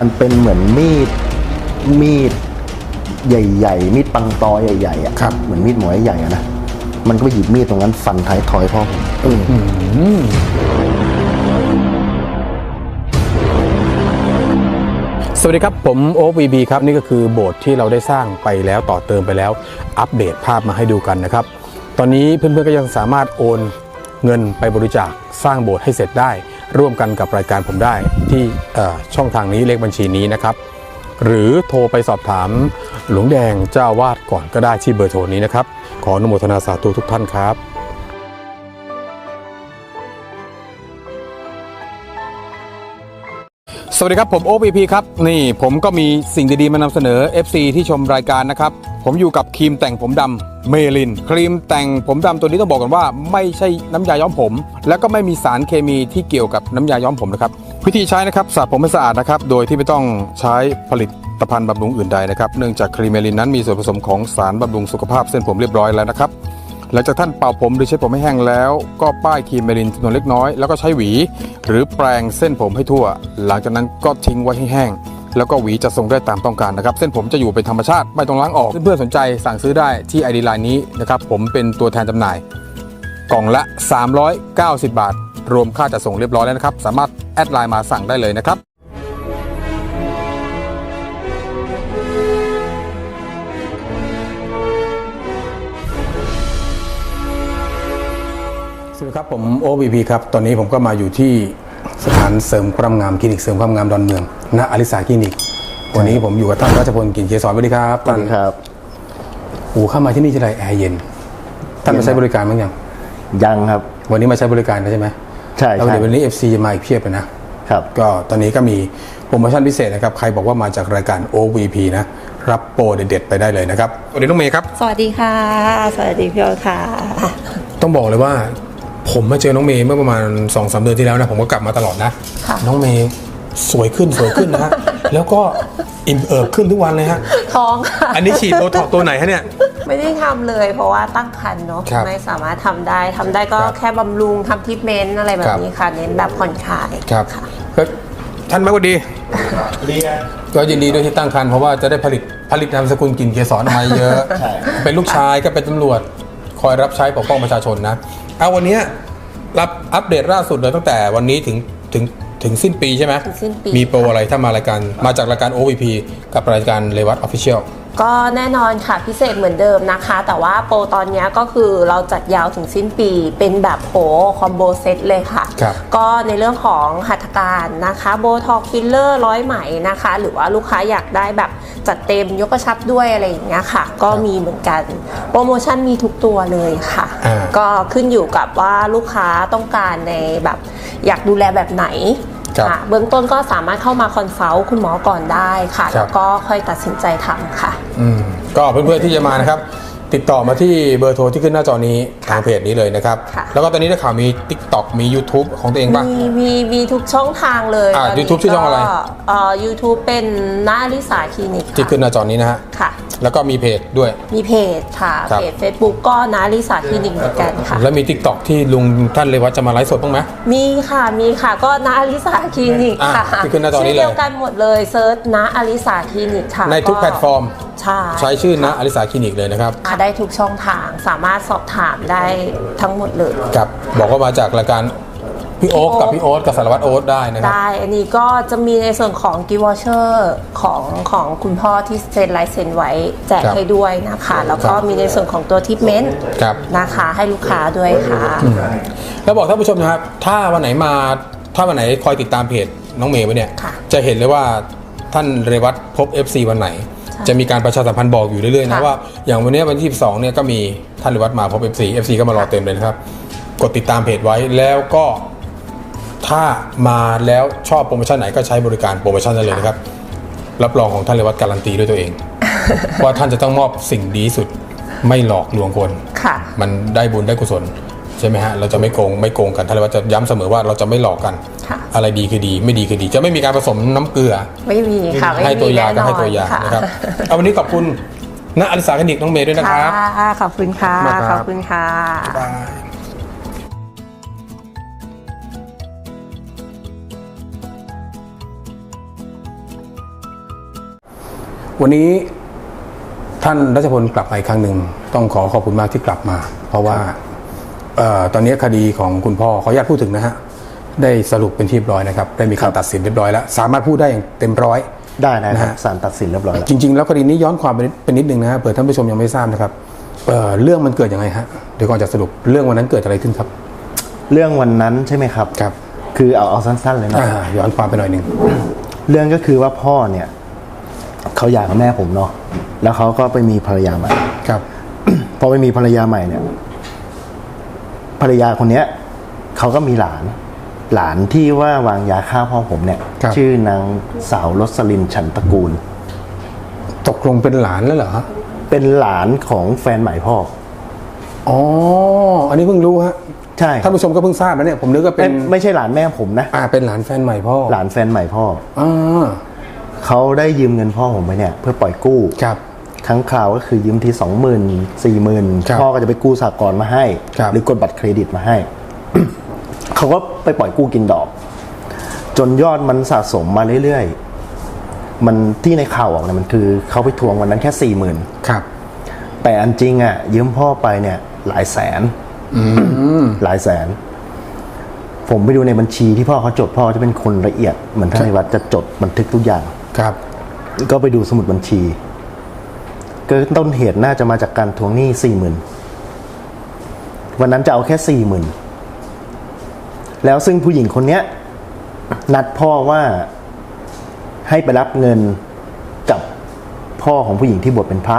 มันเป็นเหมือนมีดมีดใหญ่ ๆ มีดปังตอใหญ่ๆอะครับ เหมือนมีดหมอใหญ่ๆอะนะมันก็ไปหยิบมีดตรงนั้นฟันท้ายทอยพ่อผมสวัสดีครับ ผมโอ๊ควีบีครับ นี่ก็คือโบสถ์ที่เราได้สร้างไปแล้วต่อเติมไปแล้ว อัปเดตภาพมาให้ดูกันนะครับ ตอนนี้เพื่อนๆก็ยังสามารถโอนเงินไปบริจาคสร้างโบสถ์ให้เสร็จได้ ร่วมกันกับรายการผมได้ที่ช่องทางนี้เลขบัญชีนี้นะครับ หรือโทรไปสอบถามหลวงแดงเจ้าวาดก่อนก็ได้ที่เบอร์โทรนี้นะครับ ขออนุโมทนาสาธุทุกท่านครับ สวัสดีครับ ผมโอ p ีพีครับ นี่ผมก็มีสิ่งดีๆ มานำเสนอ FC ที่ชมรายการนะครับ ผมอยู่กับครีมแต่งผมดำเมลิน ครีมแต่งผมดำตัวนี้ต้องบอกกันว่า ไม่ใช่น้ำยาย้อมผม แล้วก็ไม่มีสารเคมีที่เกี่ยวกับน้ำยาย้อมผมนะครับวิธีใช้นะครับสระผมให้สะอาดนะครับ โดยที่ไม่ต้องใช้ผลิตภัณฑ์บำรุงอื่นใดนะครับ เนื่องจากครีมเมลินนั้นมีส่วนผสมของสารบำรุงสุขภาพเส้นผมเรียบร้อยแล้วนะครับ หลังจากท่านเป่าผมหรือใช้ผมให้แห้งแล้ว ก็ป้ายครีมเมลินจำนวนเล็กน้อยแล้วก็ใช้หวี หรือแปรงเส้นผมให้ทั่ว หลังจากนั้นก็ทิ้งไว้ให้แห้ง แล้วก็หวีจะทรงได้ตามต้องการนะครับ เส้นผมจะอยู่เป็นธรรมชาติไม่ต้องล้างออก เพื่อนๆสนใจสั่งซื้อได้ที่ ID Line นี้นะครับผมเป็นตัวแทนจำหน่าย กล่องละ 390 บาท รวมค่าจัดส่งเรียบร้อยแล้วนะครับ สามารถแอดไลน์มาสั่งได้เลยนะครับ สวัสดีครับผมโอ p ีครับ ตอนนี้ผมก็มาอยู่ที่สถานเสริมความงามคลินิกเสริมความงามดอนเมืองณอลิสาคลินิก วันนี้ผมอยู่กับท่านรัชพลกลินเกษรสวัสดีครับสวัสดีครับโอ้เข้ามาที่นี่ทีไรแอร์เย็นท่านมาใช้บริการบ้างยังยังครับ วันนี้มาใช้บริการแล้วใช่ไหมใช่แล้วใช่เดี๋ยววันนี้ FC จะมาอีกเพียบเลยนะครับ ก็ตอนนี้ก็มีโปรโมชั่นพิเศษนะครับ ใครบอกว่ามาจากรายการ OVP นะ รับโปรเด็ดๆไปได้เลยนะครับสวัสดีน้องเมย์ครับ สวัสดีค่ะ สวัสดีพี่โอ๊ตค่ะ ต้องบอกเลยว่า ผมมาเจอน้องเมย์เมื่อประมาณ2อสเดือนที่แล้วนะผมก็กลับมาตลอดนะค่ะน้องเมย์สวยขึ้นสวยขึ้นนะฮะ แล้วก็อิ่มเอิบขึ้นทุกวันเลยฮะ ท้องค่ะ อันนี้ฉีดโบท็อกซ์ตัวไหนฮะเนี่ย ไม่ได้ทำเลย เพราะว่าตั้งครรภ์เนาะครับไม่สามารถทำได้ทำได้ก็ครับแค่บำรุงทำทรีทเมนต์อะไรแบครับบ นี้ค่ะเน้นแบบผ่อนคลายครับะก็ท่านมากกว่าดีก็ยินดีด้วยที่ตั้งครรภ์เพราะว่าจะได้ผลิตผลิตนามสกุลกลิ่นเกสรออกมาเยอะ ใช่ เป็นลูกชายก็เป็นตำรวจ คอยรับใช้ปกป้องประชาชนนะ เอาวันเนี้ยรับอัปเดตล่าสุดเลยตั้งแต่วันนี้ถึงถึงถึงสิ้นปีใช่ไหมถึงสิ้นปี มีโปรอะไรถ้ามารายการมาจากรายการ OVP กับรายการเลวัตออฟฟิเชียล ก็แน่นอนค่ะพิเศษเหมือนเดิมนะคะ แต่ว่าโปรตอนเนี้ยก็คือเราจัดยาวถึงสิ้นปีเป็นแบบโหคอมโบเซตเลยค่ะครับก็ในเรื่องของหัตถการนะคะโบท็อกฟิลเลอร์ร้อยไหมนะคะ หรือว่าลูกค้าอยากได้แบบจัดเต็มยกกระชับด้วยอะไรอย่างเงี้ยค่ะ ก็มีเหมือนกัน โปรโมชั่นมีทุกตัวเลยค่ะอ่าก็ขึ้นอยู่กับว่าลูกค้าต้องการในแบบอยากดูแลแบบไหน ครับค่ะเบื้องต้นก็สามารถเข้ามาคอนซัลท์คุณหมอก่อนได้ค่ะ ครับ แล้วก็ค่อยตัดสินใจทำค่ะ อืมก็เพื่อนๆที่จะมานะครับ ติดต่อมาที่เบอร์โทรที่ขึ้นหน้าจอนี้ทางเพจนี้เลยนะครับ ค่ะ แล้วก็ตอนนี้ได้ข่าวมี TikTok มี YouTube ของตัวเองป่ะ มีมีมีทุกช่องทางเลยอ่าตนนี้ YouTube ชื่อช่องอะไร ก็เอ่อ YouTube เป็นนาลิสาคลินิกที่ค่ะขึ้นหน้าจอนี้นะฮะ ค่ะ แล้วก็มีเพจด้วย มีเพจค่ะ ครับ เพจ Facebook ก็นาลิสาคลินิกเหมือนกันค่ะ แล้วมี TikTok ที่ลุงท่านเลยว่าจะมาไลฟ์สดบ้างไหม มีค่ะมีค่ะก็นาลิสาคลินิกอะค่ะที่ขึ้นหน้าจอนี้เลย ชื่อเดียวกันหมดเลยเซิร์ชนาอลิสาคลินิกค่ะในทุกแพลตฟอร์ม ใช่ใช้ชื่อนะอลิสาคลินิกเลยนะครับได้ทุกช่องทางสามารถสอบถามได้ทั้งหมดเลยครับบอกว่ามาจากรายการพี่โอ๊คกับพี่โอ๊ตกับสารวัตรโอ๊ตได้นะครับ ได้ อันนี้ก็จะมีในส่วนของกิวอเชอร์ของของคุณพ่อที่เซ็นลายเซ็นไว้แจกครับให้ด้วยนะคะ แล้วก็ครับมีในส่วนของตัวทิปเมนต์ครับ นะคะ ให้ลูกค้าด้วยค่ะ แล้วบอกท่านผู้ชมนะครับ ถ้าวันไหนมา ถ้าวันไหนคอยติดตามเพจน้องเมย์ไว้เนี่ย ค่ะ จะเห็นเลยว่าท่านเรวัตพบ FC วันไหน จะมีการประชาสัมพันธ์บอกอยู่เรื่อยๆนะค่ะ ว่าอย่างวันนี้วันที่12เนี่ยก็มีท่านเรวัตมาพบ FC FC ก็มารอเต็มเลยนะครับ กดติดตามเพจไว้แล้วก็ถ้ามาแล้วชอบโปรโมชั่นไหนก็ใช้บริการโปรโมชั่นนั้นเลยนะครับรับรองของท่านเรวัตการันตีด้วยตัวเอง ว่าท่านจะต้องมอบสิ่งดีที่สุดไม่หลอกลวงคน ค่ะ มันได้บุญได้กุศล ใช่ไหมฮะเราจะไม่โกงไม่โกงกันท่านเลยว่าจะย้ำเสมอว่าเราจะไม่หลอกกันค่ะอะไรดีคือดีไม่ดีคือดี จะไม่มีการผสมน้ำเกลือ ไม่มีค่ะไม่ให้มีตัวยาก็แน่นอนให้ตัวยาค่ะนะครับเอาวันนี้ขอบคุณณอลิสาคลินิกน้องเมย์ด้วยนะครับค่ะขอบคุณค่ะมากครับขอบคุณค่ะบายวันนี้ท่านรัชพลกลับมาอีกครั้งหนึ่งต้องขอขอบคุณมากที่กลับมา เพราะว่าเอ่อ ตอนนี้คดีของคุณพ่อขออนุญาตพูดถึงนะฮะได้สรุปเป็นที่เรียบร้อยนะครับได้มีการตัดสินเรียบร้อยแล้ว สามารถพูดได้อย่างเต็มร้อยได้นะคนะรับฮะศาลตัดสินเรียบร้อยแล้วจริง ๆ แล้วคดีนี้ย้อนความไปนิดเป็นนิดนึงนะฮะเผื่อท่านผู้ชมยังไม่ทราบนะครับเอ่อเรื่องมันเกิดยังไงฮะเดี๋ยวก่อนจะสรุปเรื่องวันนั้นเกิดอะไรขึ้นครับ เรื่องวันนั้นใช่ไหมครับครับ คือเอาเอาสั้น ๆ เลยนะอ่าย้อนความไปหน่อยหนึ่งเรื่องก็คือว่าพ่อเนี่ยเขาหย่ากับแม่ผมเนาะแล้วเขาก็ไปมีภรรยาใหม่ครับพอไปมีภรรยาใหม่เนี่ย ภรรยาคนเนี้ยเขาก็มีหลาน หลานที่ว่าวางยาฆ่าพ่อผมเนี่ย ครับ ชื่อนางสาวรสลินฉันตระกูล ตกลงเป็นหลานแล้วเหรอฮะเป็นหลานของแฟนใหม่พ่อ อ๋อ อันนี้เพิ่งรู้ฮะ ใช่ท่านผู้ชมก็เพิ่งทราบนะเนี่ย ผมนึกว่าเป็ไม่น ไม่ใช่หลานแม่ผมนะ อ่า เป็นหลานแฟนใหม่พ่อหลานแฟนใหม่พ่อ อ่า เขาได้ยืมเงินพ่อผมไปเนี่ย เพื่อปล่อยกู้ ครับ ครั้งคราวก็คือยืมทีสองหมื่นสี่หมื่นครับพ่อก็จะไปกู้สากลมาให้ครับหรือกดบัตรเครดิตมาให้ เขาก็ไปปล่อยกู้กินดอก จนยอดมันสะสมมาเรื่อยๆ มันที่ในข่าวออกเนี่ยมันคือเขาไปทวงวันนั้นแค่สี่หมื่นครับแต่อันจริงอะ ยืมพ่อไปเนี่ย หลายแสนหลายแสน ผมไปดูในบัญชีที่พ่อเขาจดพ่อจะเป็นคนละเอียดเหมือนท่านในวัดจะจดบันทึกทุกอย่างครับ ก็ไปดูสมุดบัญชี ก็ต้นเหตุน่าจะมาจากการทวงหนี้สี่หมื่นวันนั้นจะเอาแค่สี่หมื่นแล้วซึ่งผู้หญิงคนเนี้ย นัดพ่อว่าให้ไปรับเงินกับพ่อของผู้หญิงที่บวชเป็นพระ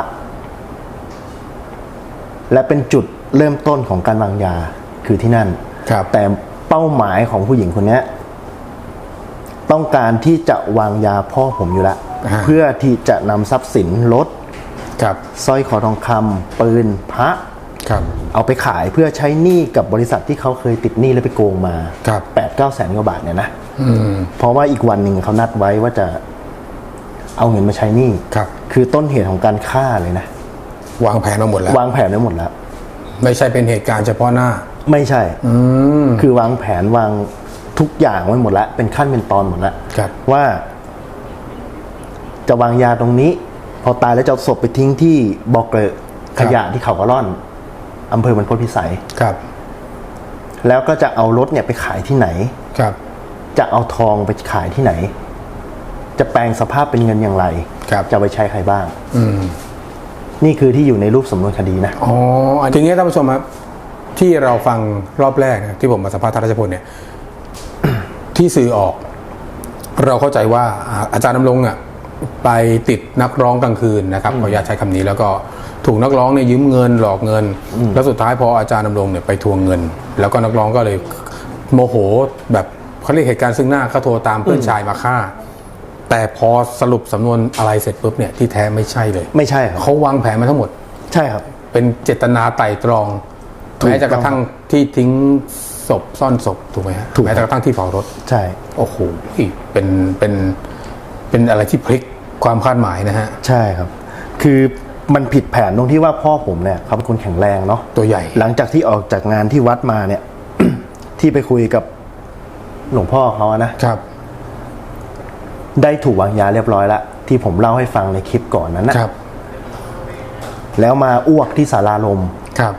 และเป็นจุดเริ่มต้นของการวางยาคือที่นั่นครับแต่เป้าหมายของผู้หญิงคนเนี้ยต้องการที่จะวางยาพ่อผมอยู่แล้วอ่าเพื่อที่จะนำทรัพย์สินรถ ครับสร้อยคอทองคำปืนพระครับเอาไปขายเพื่อใช้หนี้กับบริษัทที่เขาเคยติดหนี้แล้วไปโกงมาครับแปดเก้าแสนกว่าบาทเนี่ยนะอืมเพราะว่าอีกวันหนึ่งเขานัดไว้ว่าจะเอาเงินมาใช้หนี้ครับ คือต้นเหตุของการฆ่าเลยนะ วางแผนมาหมดแล้ว วางแผนไว้หมดแล้ว ไม่ใช่เป็นเหตุการณ์เฉพาะหน้า ไม่ใช่ อืมคือวางแผนวางทุกอย่างไว้หมดแล้ว เป็นขั้นเป็นตอนหมดแล้วครับว่า จะวางยาตรงนี้พ อตายแล้วจะเอาศพไปทิ้งที่บ่อเกลอะขยะที่เขากระล่อนอำเภอมันพดพิสัยครับ แล้วก็จะเอารถเนี่ยไปขายที่ไหนครับ จะเอาทองไปขายที่ไหน จะแปลงสภาพเป็นเงินอย่างไรครับจะเอาไปใช้ใครบ้าง อืมนี่คือที่อยู่ในรูปสำนวนคดีนะอ๋ออันทีนี้ท่านผู้ชมครับที่เราฟังรอบแรกนะที่ผมมาสัมภาษณ์ท่านรัชพลเนี่ย ที่สื่อออก เราเข้าใจว่าอ่าอาจารย์ดำรงอะ ไปติดนักร้องกลางคืนนะครับขออนุญาตใช้คำนี้แล้วก็ถูกนักร้องเนี่ยยืมเงินหลอกเงิน แล้วสุดท้ายพออาจารย์ดำรงเนี่ยไปทวงเงิน แล้วก็นักร้องก็เลยโมโหแบบเขาเรียกเหตุการณ์ซึ่งหน้าเขาโทรตามเพื่อนชายมาฆ่า แต่พอสรุปสำนวนอะไรเสร็จปุ๊บเนี่ยที่แท้ไม่ใช่เลย ไม่ใช่ครับเขาวางแผนมาทั้งหมด ใช่ครับ เป็นเจตนาไต่ตรองถูกแม้จะกระทั่งที่ทิ้งศพซ่อนศพถูกไหมฮะถูกแม้แต่กระทั่งที่เผารถใช่โอ้โหเป็นเป็น เป็นอะไรที่พลิกความคาดหมายนะฮะ ใช่ครับ คือมันผิดแผนตรงที่ว่าพ่อผมเนี่ยเขาเป็นคนแข็งแรงเนาะตัวใหญ่ หลังจากที่ออกจากงานที่วัดมาเนี่ย ที่ไปคุยกับหลวงพ่อเขาอะนะครับ ได้ถูกวางยาเรียบร้อยแล้วที่ผมเล่าให้ฟังในคลิปก่อนนั้นนะครับ แล้วมาอ้วกที่สาราลมครับ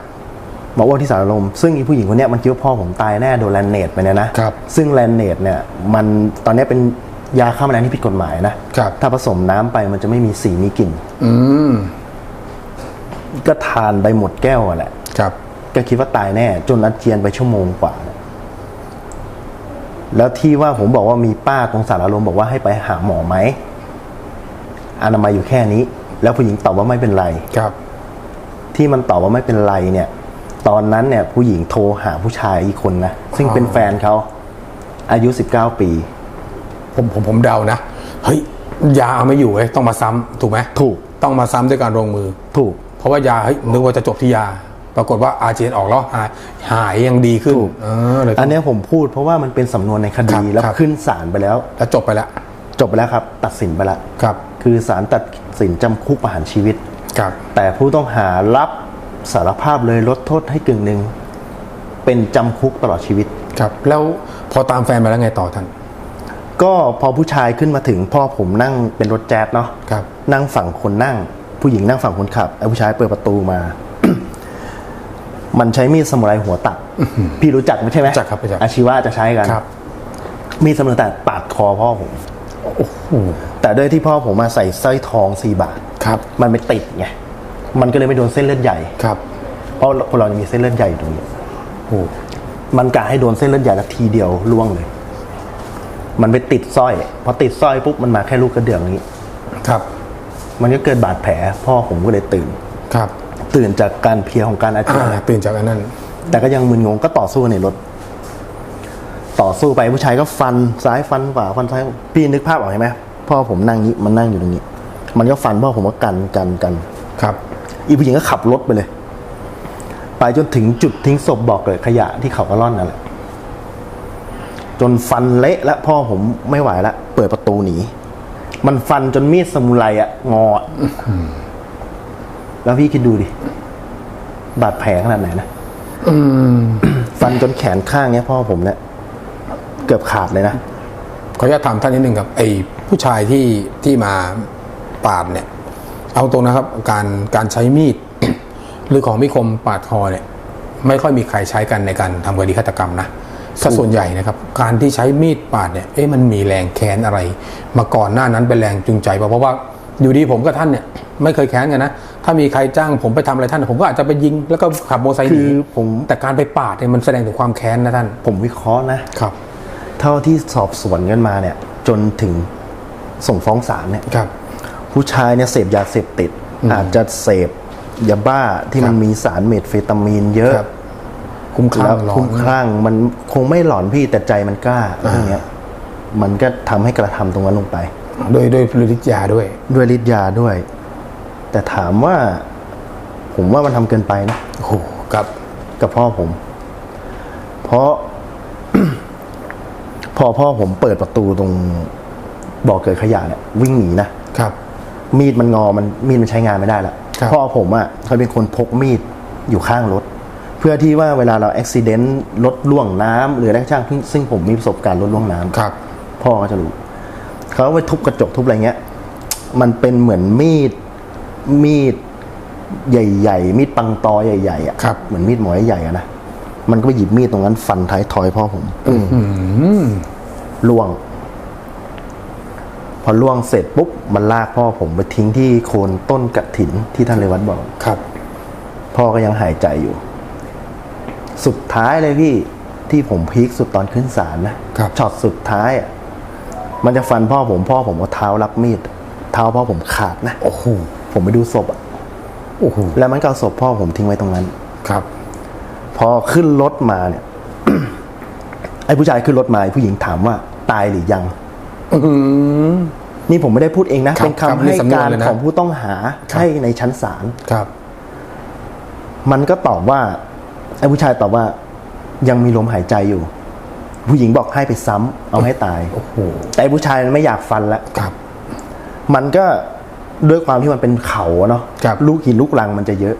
มาอ้วกที่สาราลม ซึ่งอีผู้หญิงคนเนี้ยมันคิดว่าพ่อผมตายแน่โดนแลนเนตไปเนี่ยนะครับ ซึ่งแลนเนตเนี่ย มันตอนเนี้ยเป็น ยาฆ่าแมลงที่ผิดกฎหมายนะครับถ้าผสมน้ำไปมันจะไม่มีสีมีกลิ่นอืมก็ทานไปหมดแก้วอะแหละ ครับ ก็คิดว่าตายแน่ จนอาเจียนไปชั่วโมงกว่า แล้วที่ว่าผมบอกว่ามีป้าตรงสารลมบอกว่าให้ไปหาหมอไหมอนามัยอยู่แค่นี้ แล้วผู้หญิงตอบว่าไม่เป็นไรครับ ที่มันตอบว่าไม่เป็นไรเนี่ย ตอนนั้นเนี่ย ผู้หญิงโทรหาผู้ชายอีกคนนะซึ่งเป็นแฟนเขาอายุ19ปี ผมผมผมเดานะ เฮ้ย ยาเอาไม่อยู่เว้ยต้องมาซ้ำถูกไหมถูก ต้องมาซ้ำด้วยการลงมือ ถูก เพราะว่ายาเฮ้ยนึกว่าจะจบที่ยา ปรากฏว่าอาเจียนออกแล้วหายหายยังดีขึ้นถูก เออเลย อันเนี้ยผมพูดเพราะว่ามันเป็นสำนวนในคดีครับแล้วครับ ขึ้นศาลไปแล้ว แล้วจบไปแล้วจบไปแล้วครับ ตัดสินไปแล้วครับคือศาลตัดสินจำคุกประหารชีวิต ครับ แต่ผู้ต้องหารับสารภาพเลยลดโทษให้กึ่งหนึ่งเป็นจำคุกตลอดชีวิต ครับ แล้วพอตามแฟนมาแล้วไงต่อท่าน ก็พอผู้ชายขึ้นมาถึงพ่อผมนั่งเป็นรถแจ๊สเนาะครับ นั่งฝั่งคนนั่ง ผู้หญิงนั่งฝั่งคนขับไอ้ผู้ชายเปิดประตูมา มันใช้มีดสมุไรหัวตัดพี่รู้จักไม่ใช่ไหมรู้จักครับรู้จักอาชีวะจะใช้กันครับ มีดสมุไรตัดปาดคอพ่อผมแต่ด้วยที่พ่อผมมาใส่สร้อยทองสี่บาทครับ มันไม่ติดไงมันก็เลยไม่โดนเส้นเลือดใหญ่ครับ เพราะคนเราจะมีเส้นเลือดใหญ่อยู่ตรงนี้โอ้มันกะให้โดนเส้นเลือดใหญ่ละทีเดียวล่วงเลย มันไปติดสร้อยพอติดสร้อยปุ๊บมันมาแค่ลูกกระเดื่องนี้ ครับ มันก็เกิดบาดแผล พ่อผมก็เลยตื่น ครับ ตื่นจากการเพลียของการอาเจียอ่านตื่นจากอันนั้น แต่ก็ยังมึนงงก็ต่อสู้ในรถ ต่อสู้ไปผู้ชายก็ฟันซ้ายฟันขวาฟันซ้ายพี่นึกภาพออกใช่ไหมพ่อผมนั่งนี้มันนั่งอยู่ตรงนี้ มันก็ฟันพ่อผมก็กันกันกัน ครับ อีผู้หญิงก็ขับรถไปเลย ไปจนถึงจุดทิ้งศพบอกเลยขยะที่เขากระล่อนนั่นแหละ จนฟันเละแล้วพ่อผมไม่ไหวแล้วเปิดประตูหนี มันฟันจนมีดสมุไรอะงออะแล้วพี่คิดดูดิ บาดแผลขนาดไหนนะฟันจนแขนข้างเนี้ยพ่อผมเนี่ยเกือบขาดเลยนะขออนุญาตถามท่านนิดนึงครับไอ้ผู้ชายที่ที่มาปาดเนี่ย เอาตรงนะครับ การการใช้มีด หรือของมีคมปาดคอเนี่ย ไม่ค่อยมีใครใช้กันในการทำคดีฆาตกรรมนะ ถ้าส่วนใหญ่นะครับ การที่ใช้มีดปาดเนี่ยเอ๊ะมันมีแรงแค้นอะไร มาก่อนหน้านั้นเป็นแรงจูงใจเปล่าเพราะว่าอยู่ดีผมกับท่านเนี่ยไม่เคยแค้นกันนะ ถ้ามีใครจ้างผมไปทำอะไรท่าน ผมก็อาจจะไปยิง แล้วก็ขับมอเตอร์ไซค์หนีคือผมแต่การไปปาดเนี่ยมันแสดงถึงความแค้นนะท่าน ผมวิเคราะห์นะครับ เท่าที่สอบสวนกันมาเนี่ย จนถึงส่งฟ้องศาลเนี่ยครับ ผู้ชายเนี่ยเสพยาเสพติด อาจจะเสพยาบ้าที่มันครับมีสารเมทแฟตามีนเยอะ ครับคุ้มคลั่แล้วงร้อคุ้นมคลั่งมันคงไม่หลอนพี่แต่ใจมันกล้าเรื่องเนี้ยมันก็ทำให้กระทำตรงนั้นลงไป โดยโดยฤทธิ์ยาด้วย ด้วยฤทธิ์ยาด้วย แต่ถามว่า ผมว่ามันทำเกินไปนะโอ้โหครับกับพ่อผม เพราะ พอพ่อผมเปิดประตูตรงบ่อเกิดขยะเนี่ยวิ่งหนีนะครับ มีดมันงอมันมีดมันใช้งานไม่ได้ละครับพ่อผมอะเขาเป็นคนพกมีดอยู่ข้างรถ เพื่อที่ว่าเวลาเราอุบิเหตุรถล่วงน้ำหรืออะไรก็ช่างซึ่งซึ่งผมมีประสบการณ์รถล่วงน้ำครับ พ่อก็จะรู้เขาไปทุบกระจกทุบอะไรเงี้ย มันเป็นเหมือนมีดมีดใหญ่ ๆ มีดปังตอใหญ่ๆอะครับเหมือนมีดหมอใหญ่ๆอะนะมันก็ไปหยิบมีดตรงนั้นฟันท้ายทอยพ่อผมปึ้งล่วง พอล่วงเสร็จปุ๊บ มันลากพ่อผมไปทิ้งที่โคนต้นกระถินที่ท่านเรวัตบอกครับ พ่อก็ยังหายใจอยู่ สุดท้ายเลยพี่ที่ผมพีคสุดตอนขึ้นศาลนะครับช็อตสุดท้ายอะมันจะฟันพ่อผมพ่อผมก็เท้ารับมีด เท้าพ่อผมขาดนะโอ้โหผมไปดูศพอะโอ้โหแล้วมันก็เอาศพพ่อผมทิ้งไว้ตรงนั้น ครับ พอขึ้นรถมาเนี่ย ไอ้ผู้ชายขึ้นรถมาไอ้ผู้หญิงถามว่า ตายหรือยังอื้อหือนี่ผมไม่ได้พูดเองนะ ครับเป็นครับคำให้ในสำนวนการเลยนะ ของผู้ต้องหาครับให้ในชั้นศาล ครับ มันก็ตอบว่า ไอ้ผู้ชายตอบว่ายังมีลมหายใจอยู่ ผู้หญิงบอกให้ไปซ้ำเอาให้ตายโอ้โหแต่ไอ้ผู้ชายมันไม่อยากฟันแล้วครับ มันก็ด้วยความที่มันเป็นเขาอะเนาะครับลูกหินลูกรังมันจะเยอะ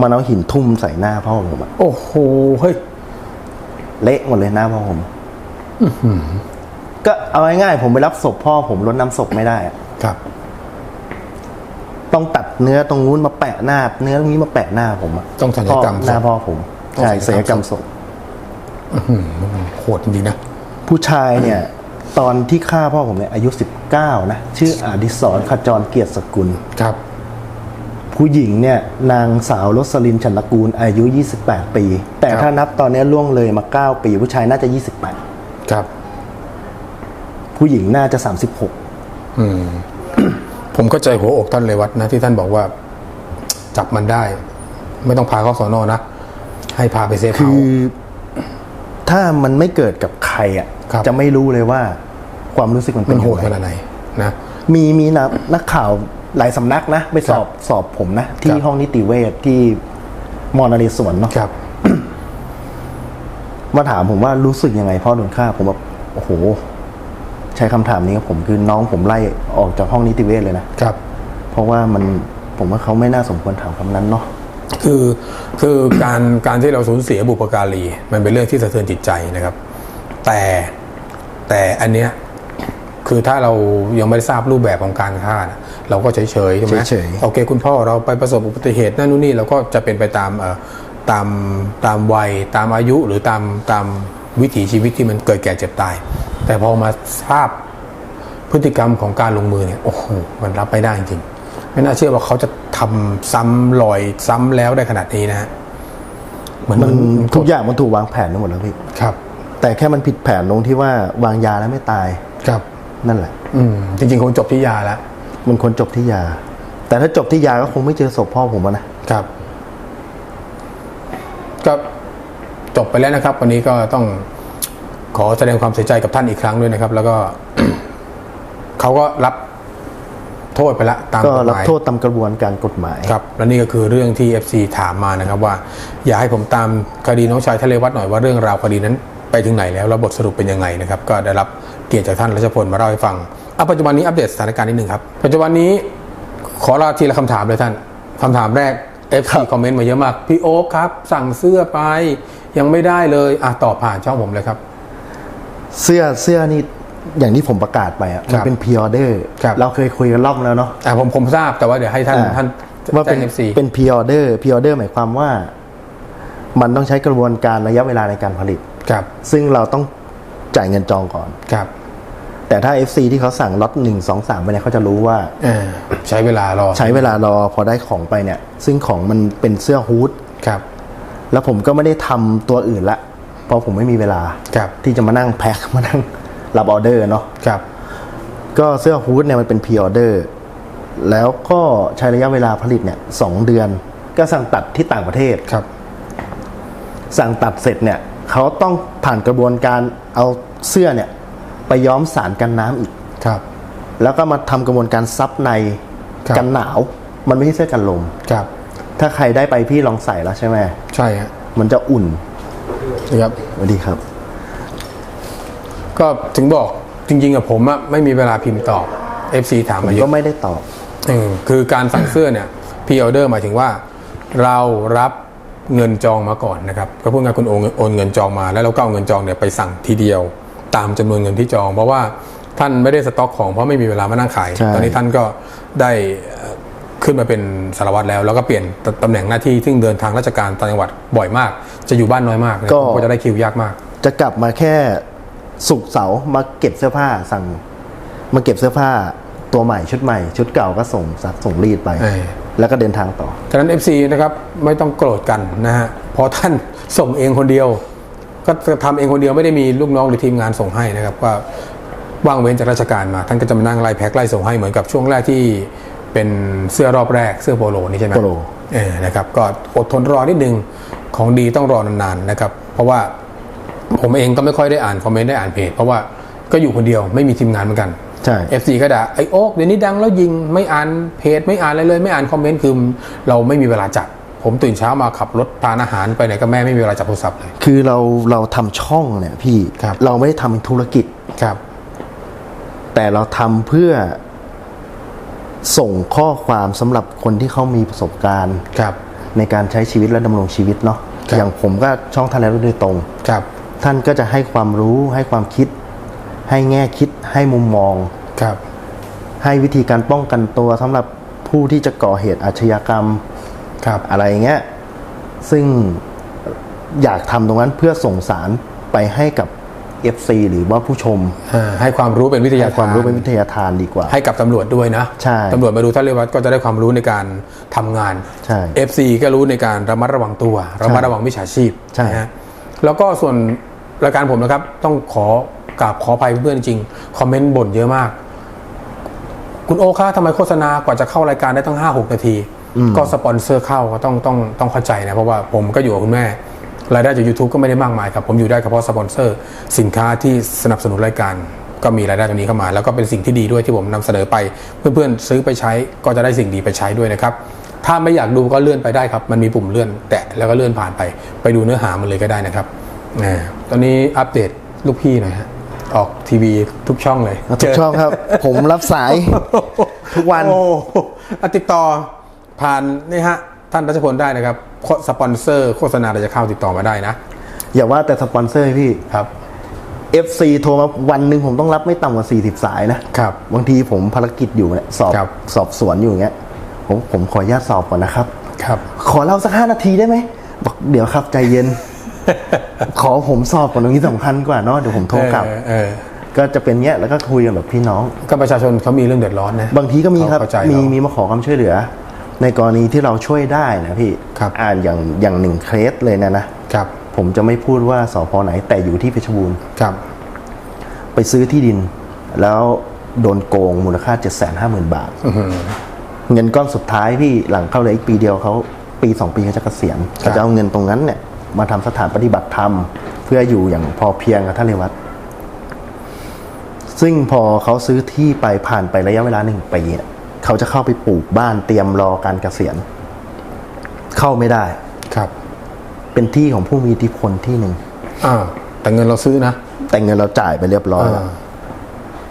มันเอาหินทุ่มใส่หน้าพ่อผมอะโอ้โหเฮ้ยเละหมดเลยหน้าพ่อผมก็เอาง่ายๆผมไปรับศพพ่อผมรดน้ำศพไม่ได้อะครับ ต้องตัดเนื้อตรงนู้นมาแปะหน้า เนื้อตรงนี้มาแปะหน้าผมอะต้องศัลยกรรมพ่อหน้าพ่อผมต้องใช่ศัศัลลยยกกรรรรมมศพโหดจริงๆนะ ผู้ชายเนี่ย ตอนที่ฆ่าพ่อผมเนี่ยอายุ 19 นะ ชื่ออดิศรขจรเกียรติสกุล ครับ ผู้หญิงเนี่ยนางสาวรสลินฉันตระกูลอายุ 28 ปี แต่ครับ ถ้านับตอนนี้ล่วงเลยมา 9 ปี ผู้ชายน่าจะ28ครับผู้หญิงน่าจะ 36 อืม ผมเข้าใจหัวอกท่านเลยวัดนะที่ท่านบอกว่าจับมันได้ ไม่ต้องพาเข้าสอนอนะให้พาไปเซฟคืเฮาอส์ถ้ามันไม่เกิดกับใครอะครับ จะไม่รู้เลยว่าความรู้สึกมันเป็มันนโหดยังขไงนาดไหนนะ มีมีนักนักข่าวหลายสำนักนะ ไปสอบสอบผมนะ ที่ครับ ห้องนิติเวชที่มอนเรศวรเนาะ ครับ มาถามผมว่ารู้สึกยังไงพ่อโดนฆ่าผมแบบโอ้โห ใช้คำถามนี้กับผมคือน้องผมไล่ออกจากห้องนิติเวชเลยนะครับ เพราะว่ามันผมว่าเขาไม่น่าสมควรถามคำนั้นเนาะคือคือการการที่เราสูญเสียบุปการีมันเป็นเรื่องที่สะเทือนจิตใจนะครับ แต่แต่อันเนี้ยคือถ้าเรายังไม่ได้ทราบรูปแบบของการฆ่านะเราก็เฉยๆใช่ไหมเฉยๆโอเคคุณพ่อเราไปประสบอุบัติเหตุนั่นนู่นนี่เราก็จะเป็นไปตามเอ่อตามตามวัยตามอายุหรือตามตามวิถีชีวิตที่มันเกิดแก่เจ็บตาย แต่พอมาทราบพฤติกรรมของการลงมือเนี่ยโอ้โหมันรับไม่ได้จริงๆไม่น่าเชื่อว่าเขาจะทำซ้ำรอยซ้ำแล้วได้ขนาดนี้นะฮะเหมือนมันมันทุกอย่างมันถูกวางแผนทั้งหมดแล้วพี่ครับ แต่แค่มันผิดแผนตรงที่ว่าวางยาแล้วไม่ตายครับนั่นแหละ อืมจริงๆคงจบที่ยาแล้วมันควรจบที่ยา แต่ถ้าจบที่ยาก็คงไม่เจอศพพ่อผมอะนะครับก็จบไปแล้วนะครับ วันนี้ก็ต้อง ขอแสดงความเสียใจกับท่านอีกครั้งด้วยนะครับ แล้วก็เขาก็รับโทษไปละตามก็กฎหรับมายโทษตามกระบวนการกฎหมายครับและนี่ก็คือเรื่องที่ FC ถามมานะครับ ว่า อยากให้ผมตามคดีน้องชายทะเลวัดหน่อยว่าเรื่องราวคดีนั้นไปถึงไหนแล้วแล้วบทสรุปเป็นยังไงนะครับ ก็ได้รับเกียรติจากท่านรัชพลมาเล่าให้ฟังอะปัจจุบันนี้อัปเดตสถานการณ์นิดหนึ่งครับปัจจุบันนี้ขอลาทีละคำถามเลยท่านคำถามแรก FC คอมเมนต์มาเยอะมากพี่โอ๊คครับ สั่งเสื้อไปยังไม่ได้เลยอะตอบผ่านช่องผมเลยครับ เสื้อเสื้อนี่อย่างที่ผมประกาศไปอะครัมันบเป็นพ r ออเดอร์ครับเราเคยคุยกันรอบแล้วเนาะอะผมผมทราบแต่ว่าเดี๋ยวให้ท่านอ่าท่านว่าเป็นแจ้ง FC เป็นพ r ออเดอร์พ r ออเดอร์หมายความว่า มันต้องใช้กระบวนการระยะเวลาในการผลิตครับ ซึ่งเราต้องจ่ายเงินจองก่อนครับ แต่ถ้า FC ที่เขาสั่งล็อตหนึ่งสองสามไปเนี่ยเขาจะรู้ว่าอ่าใช้เวลารอ ใช้เวลารอพอได้ของไปเนี่ย ซึ่งของมันเป็นเสื้อฮูดครับ แล้วผมก็ไม่ได้ทำตัวอื่นละ เพราะผมไม่มีเวลาครับที่จะมานั่งแพ็คมานั่งรับออเดอร์เนาะครับก็เสื้อฮูดเนี่ยมันเป็นพ r ออเดอร์แล้วก็ใช้ระยะเวลาผลิตเนี่ยสองเดือน ก็สั่งตัดที่ต่างประเทศครับ สั่งตัดเสร็จเนี่ยเขาต้องผ่านกระบวนการเอาเสื้อเนี่ย ไปย้อมสารกันน้ำอีกครับ แล้วก็มาทำกระบวนการซับในครับกันหนาว มันไม่ใช่เสื้อกันลมครับ ถ้าใครได้ไปพี่ลองใส่แล้วใช่ไหมใช่ฮะมันจะอุ่น ครับ สวัสดีครับ ก็ถึงบอกจริง ๆ กับผมอะไม่มีเวลาพิมพ์ตอบ FC ถามผมมาเยก็อะไม่ได้ตอบเออคือการสั่งเสื้อเนี่ยพีออเดอร์หมายถึงว่า เรารับเงินจองมาก่อนนะครับก็พูดง่ายๆคุณโอนโอนเงินจองมา แล้วเราก็เอาเงินจองเนี่ยไปสั่งทีเดียว ตามจำนวนเงินที่จอง เพราะว่าท่านไม่ได้สต็อกของเพราะไม่มีเวลามานั่งขาย ใช่ ตอนนี้ท่านก็ได้เอ่อ ขึ้นมาเป็นสารวัตรแล้ว แล้วก็เปลี่ยนตตำแหน่งหน้าที่ซึ่งเดินทางราชการต่างจังหวัดบ่อยมาก จะอยู่บ้านน้อยมากนะผมก็จะได้คิวยากมาก จะกลับมาแค่สุกร์เสาร์มาเก็บเสื้อผ้าสั่ง มาเก็บเสื้อผ้าตัวใหม่ชุดใหม่ ชุดเก่าก็ส่งซักส่งรีดไปเออแล้วก็เดินทางต่อฉะนั้น FC นะครับไม่ต้องโกรธกันนะฮะเพราะท่านส่งเองคนเดียว ก็ทำเองคนเดียวไม่ได้มีลูกน้องหรือทีมงานส่งให้นะครับว่าว่างเว้นจากราชการมา ท่านก็จะมานั่งไล่แพ็คไล่ส่งให้เหมือนกับช่วงแรกที่ เป็นเสื้อรอบแรกเสื้อโปโลนี่ใช่ไหมโปโลเออนะครับก็อดทนรอนิดนึงของดีต้องรอนานๆนะครับ เพราะว่าผมเองก็ไม่ค่อยได้อ่านคอมเมนต์ได้อ่านเพจเพราะว่าก็อยู่คนเดียวไม่มีทีมงานเหมือนกันใช่ FC ก็ด่าไอ้โอ๊กเดี๋ยวนี้ดังแล้วยิงไม่อ่านเพจไม่อ่านอะไรเลย ไม่อ่านคอมเมนต์คือเราไม่มีเวลาจัดผมตื่นเช้ามาขับรถทานอาหารไปไหนกับแม่ไม่มีเวลาจับโทรศัพท์เลย คือเราเราทำช่องเนี่ยพี่ครับเราไม่ได้ทำเป็นธุรกิจครับ แต่เราทำเพื่อ ส่งข้อความสำหรับคนที่เขามีประสบการณ์ครับในการใช้ชีวิตและดำรงชีวิตเนาะครับอย่างผมก็ช่องท่านแล้วโดยตรงครับ ท่านก็จะให้ความรู้ให้ความคิด ให้แง่คิดให้มุมมองครับ ให้วิธีการป้องกันตัวสำหรับผู้ที่จะก่อเหตุอาชญากรรมครับอะไรอย่างเงี้ยซึ่งอยากทำตรงนั้นเพื่อส่งสารไปให้กับ FC หรือว่าผู้ชมอ่าให้ความรู้เป็นวิทยาให้ความรู้เป็นวิทยาทานดีกว่า ให้กับตำรวจด้วยนะใช่ตำรวจมาดูท่านเรวัตก็จะได้ความรู้ในการทำงานใช่ FC ก็รู้ในการระมัดระวังตัว ระมัดระวังมิจฉาชีพใช่นะฮะแล้วก็ส่วนรายการผมนะครับ ต้องขอกราบขออภัยเพื่อนๆจริงๆคอมเมนต์บ่นเยอะมาก คุณโอคะทำไมโฆษณากว่าจะเข้ารายการได้ตั้ง5 6นาที ก็สปอนเซอร์เข้าก็ต้องต้องต้องเข้าใจนะเพราะว่าผมก็อยู่กับคุณแม่ รายได้จาก YouTube ก็ไม่ได้มากมายครับ ผมอยู่ได้เฉพาะสปอนเซอร์ สินค้าที่สนับสนุนรายการ ก็มีรายได้ตรงนี้เข้ามา แล้วก็เป็นสิ่งที่ดีด้วยที่ผมนำเสนอไป เพื่อนๆซื้อไปใช้ก็จะได้สิ่งดีไปใช้ด้วยนะครับถ้าไม่อยากดูก็เลื่อนไปได้ครับ มันมีปุ่มเลื่อนแตะแล้วก็เลื่อนผ่านไป ไปดูเนื้อหามันเลยก็ได้นะครับอ่าตอนนี้อัปเดตลูกพี่หน่อยฮะออกทีวีทุกช่องเลยทุกช่องครับ ผมรับสายทุกวันโอ้อะติดต่อผ่านนี่ฮะ ท่านรัชพลได้นะครับโฆสปอนเซอร์โฆษณาเราจะเข้าติดต่อมาได้นะ อย่าว่าแต่สปอนเซอร์พี่ครับ FC โทรมาวันหนึ่งผมต้องรับไม่ต่ำกว่า 40 สายนะครับบางทีผมภารกิจอยู่เนี่ยสอบครับสอบสวนอยู่อย่างเงี้ยผมผมขออนุญาตสอบก่อนนะครับ ครับขอเล่าสักห้านาทีได้ไหมบอกเดี๋ยวครับใจเย็น ขอผมสอบก่อนตรงนี้สำคัญกว่าเนาะเดี๋ยวผมโทรกลับ เออเออก็จะเป็นเงี้ยแล้วก็คุยกันแบบพี่น้อง ก็ประชาชนเขามีเรื่องเดือดร้อนนะ บางทีก็มีครับเข้าใจมีเรามีมาขอความช่วยเหลือ ในกรณีที่เราช่วยได้นะพี่ครับอ่านอย่างอย่างหนึ่งเคสเลยนะนะครับผมจะไม่พูดว่าสพไหนแต่อยู่ที่เพชรบูรณ์ครับ ไปซื้อที่ดิน แล้วโดนโกงมูลค่า 750,000 บาทเงินก้อนสุดท้ายพี่หลังเข้าเลยอีกปีเดียวเขาปีสองปีเขาจะเกษียณเขาจะเอาเงินตรงนั้นเนี่ย มาทำสถานปฏิบัติธรรม เพื่ออยู่อย่างพอเพียงกับท่านเรวัตซึ่งพอเขาซื้อที่ไปผ่านไประยะเวลาหนึ่งปีเนี่ย เขาจะเข้าไปปลูกบ้านเตรียมรอการเกษียณ เข้าไม่ได้ครับ เป็นที่ของผู้มีอิทธิพลที่หนึ่งอ่าแต่เงินเราซื้อนะแต่เงินเราจ่ายไปเรียบร้อยแล้วอ่า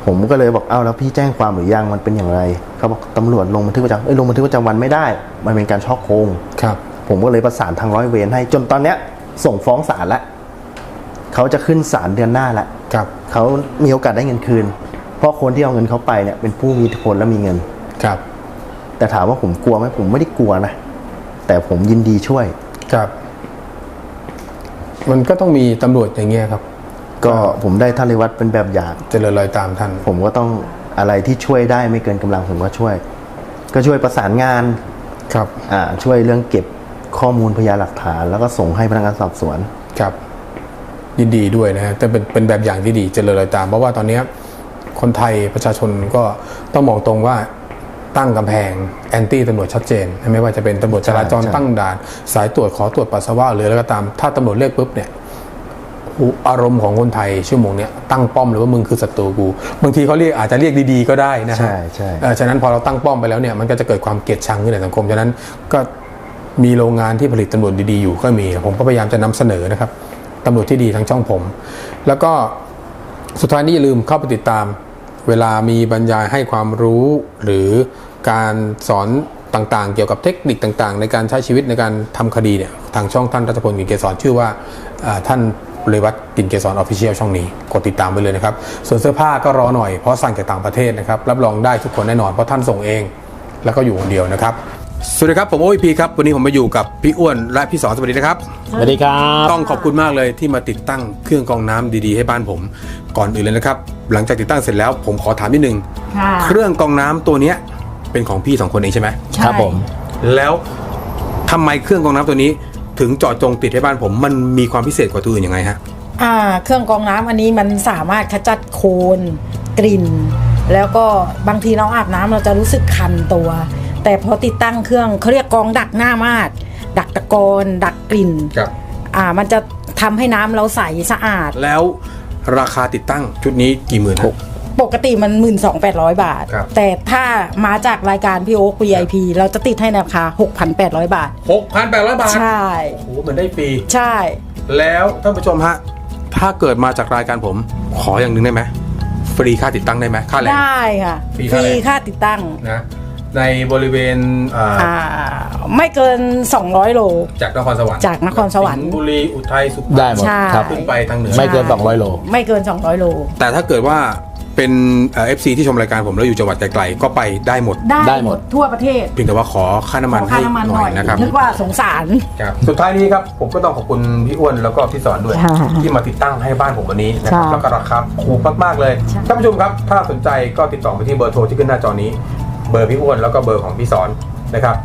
ผมก็เลยบอกเอ้าแล้วพี่แจ้งความหรือยังมันเป็นอย่างไรเขาบอกตำรวจลงบันทึกประจำเอ้ยลงบันทึกประจำวันไม่ได้ มันเป็นการช่อโกงครับ ผมก็เลยประสานทางร้อยเวรให้จนตอนเนี้ย ส่งฟ้องศาลแล้วเขาจะขึ้นศาลเดือนหน้าแล้วครับเขามีโอกาสได้เงินคืน เพราะคนที่เอาเงินเขาไปเนี่ยเป็นผู้มีอิทธิพลและมีเงิน ครับ แต่ถามว่าผมกลัวไหมผมไม่ได้กลัวนะแต่ผมยินดีช่วย ครับ มันก็ต้องมีตำรวจอย่างเงี้ยครับ ก็ผมได้ท่านเรวัตเป็นแบบอย่างเจริญรอยตามท่าน ผมก็ต้องอะไรที่ช่วยได้ไม่เกินกำลังผมก็ช่วย ก็ช่วยประสานงานครับอ่าช่วยเรื่องเก็บข้อมูลพยานหลักฐาน แล้วก็ส่งให้พนักงานสอบสวนครับ ยินดีด้วยนะฮะแต่เป็นเป็นแบบอย่างที่ดีเจริญรอยตาม เพราะว่าตอนเนี้ยคนไทยประชาชนก็ต้องมองตรงว่า ตั้งกำแพงแอนตี้ตำรวจชัดเจน ไม่ว่าจะเป็นตำรวจจราจรใช่ตั้งด่าน สายตรวจขอตรวจปัสสาวะหรืออะไรก็ตาม ถ้าตำรวจเรียกปุ๊บเนี่ยอุอารมณ์ของคนไทยชั่วโมงเนี้ยตั้งป้อมเลยว่ามึงคือศัตรูกูบางทีเขาเรียกอาจจะเรียกดีๆก็ได้นะฮะใช่ใช่เอ่อฉะนั้นพอเราตั้งป้อมไปแล้วเนี่ยมันก็จะเกิดความเกลียดชังขึ้นในสังคมฉะนั้นก็มีโรงงานที่ผลิตตำรวจดีๆอยู่ก็มีผมก็พยายามจะนำเสนอนะครับตำรวจที่ดีทั้งช่องผม แล้วก็สุดท้ายนี้อย่าลืมเข้าไปติดตาม เวลามีบรรยายให้ความรู้หรือการสอนต่างๆ เกี่ยวกับเทคนิคต่างๆ ในการใช้ชีวิตในการทำคดีเนี่ยทางช่องท่านรัชพลกินเกษรชื่อว่าท่านเรวัตกินเกษรออฟฟิเชียลช่องนี้กดติดตามไปเลยนะครับ ส่วนเสื้อผ้าก็รอหน่อยเพราะสั่งจากต่างประเทศนะครับรับรองได้ทุกคนแน่นอนเพราะท่านส่งเอง แล้วก็อยู่คนเดียวนะครับ สวัสดีครับผมโอพีครับวันนี้ผมมาอยู่กับพี่อ้วนและพี่สอนสวัสดีนะครับ สวัสดีครับต้องขอบคุณมากเลยที่มาติดตั้งเครื่องกรองน้ำดีๆ ให้บ้านผมก่อนอื่นเลยนะครับ หลังจากติดตั้งเสร็จแล้วผมขอถามนิดนึงค่ะเครื่องกรองน้ำตัวเนี้ยเป็นของพี่สองคนเองใช่ไหมใช่ครับผม แล้วทำไมเครื่องกรองน้ำตัวนี้ ถึงเจาะจงติดให้บ้านผมมันมีความพิเศษกว่าตัวอื่นยังไงฮะ อ่า เครื่องกรองน้ำอันนี้มันสามารถขจัดโคลนกลิ่น แล้วก็บางทีเราอาบน้ำเราจะรู้สึกคันตัว แต่พอติดตั้งเครื่องเขาเรียกกรองดักหน้ามาดดักตะกอนดักกลิ่นครับ อ่า มันจะทำให้น้ำเราใสสะอาด แล้วราคาติดตั้งชุดนี้กี่หมื่นหก ปกติมัน 12,800 บาท ครับ แต่ถ้ามาจากรายการพี่โอ๊ค VIP เราจะติดให้ในราคา 6,800 บาท หกพันแปดร้อยบาทใช่ โอ้โหเหมือนได้ฟรี ใช่ แล้วท่านผู้ชมฮะ ถ้าเกิดมาจากรายการผม ขออย่างหนึ่งได้ไหม ฟรีค่าติดตั้งได้ไหมค่าแรง ได้ค่ะ ฟรีฟค่าอะไรรีค่าติดตั้ง นะ ในบริเวณอ่าอ่าไม่เกิน 200 โล จากนครสวรรค์จากนครสวรรค์งห์บุรีอุทัยสุพรรณได้หมดใช่ ครับ ขึ้นไปทางเหนือ ไม่เกินใช่200 โล ไม่เกิน 200 โล แต่ถ้าเกิดว่าเป็นเอฟซีที่ชมรายการผมแล้วอยู่จังหวัดไกลๆก็ไปได้หมด ได้ได้หมดทั่วประเทศเพียงแต่ว่าขอค่าน้ำขมันอค่าให้น้ำมันหหน่น่ออยยนะครับ นึกว่าสงสาร ครับสุดท้ายนี้ครับผมก็ต้องขอบคุณพี่อ้วนแล้วก็พี่สอนด้วย ค่ะที่มาติดตั้งให้บ้านผมวันนี้นะครับค่ะแล้วก็ราคาถูกมากๆเลยใช่ ท่านผู้ชมครับ ถ้าสนใจก็ติดต่อไปที่เบอร์โทรที่ขึ้นหน้าจอนี้ เบอร์พี่อ้วนแล้วก็เบอร์ของพี่สอนนะครับ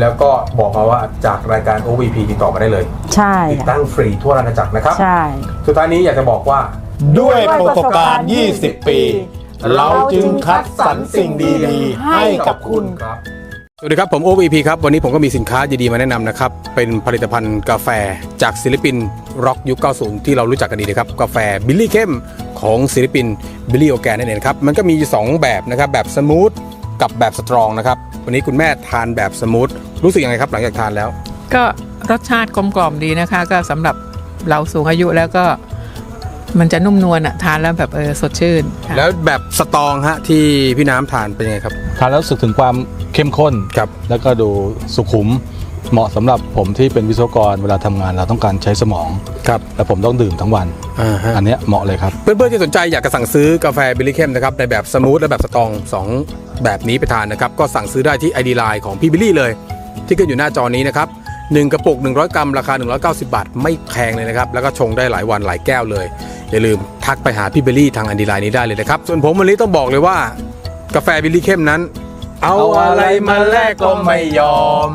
แล้วก็บอกมาว่าจากรายการ OVP ติดต่อมาได้เลยใช่ติดตั้งฟรีทั่วราชอาณาจักรนะครับ ใช่ สุดท้ายนี้อยากจะบอกว่า ด้วยประสบการณ์ 20 ปี เราจึงคัดสรรสิ่งดีๆ ให้กับคุณครับ สวัสดีครับ ผม OVP ครับ วันนี้ผมก็มีสินค้าดีๆมาแนะนำนะครับ เป็นผลิตภัณฑ์กาแฟจากศิลปินร็อกยุค 90 ที่เรารู้จักกันดีนะครับ กาแฟบิลลี่เข้มของศิลปินบิลลี่โอแกนนั่นเองครับ มันก็มี 2 แบบนะครับ แบบสมูท กับแบบสตรองนะครับ วันนี้คุณแม่ทานแบบสมูทรู้สึกยังไงครับหลังจากทานแล้ว ก็รสชาติกลมกล่อมดีนะคะ ก็สำหรับเราสูงอายุแล้วก็มันจะนุ่มนวลอะทานแล้วแบบเออสดชื่นค่ะแล้วแบบสตรองฮะที่พี่น้ำทานเป็นยังไงครับ ทานแล้วรู้สึกถึงความเข้มข้น ครับ แล้วก็ดูสุขุม เหมาะสำหรับผมที่เป็นวิศวกรเวลาทำงานเราต้องการใช้สมอง ครับ และผมต้องดื่มทั้งวัน อ่าฮะ อันเนี้ยเหมาะเลยครับ เพื่อนๆที่สนใจอยากจะสั่งซื้อกาแฟบิลลี่เข้มนะครับในแบบสมูทและแบบสตรองสอง แบบนี้ไปทานนะครับ ก็สั่งซื้อได้ที่ไอดีไลน์ของพี่บิลลี่เลย ที่ขึ้นอยู่หน้าจอนี้นะครับหนึ่งกระปุก 100 กรัม ราคา 190 บาท ไม่แพงเลยนะครับ แล้วก็ชงได้หลายวันหลายแก้วเลย อย่าลืมทักไปหาพี่บิลลี่ทางไอดีไลน์นี้ได้เลยนะครับ ส่วนผมวันนี้ต้องบอกเลยว่า กาแฟบิลลี่เข้มนั้น เอาอะไรมาแลกก็ไม่ยอม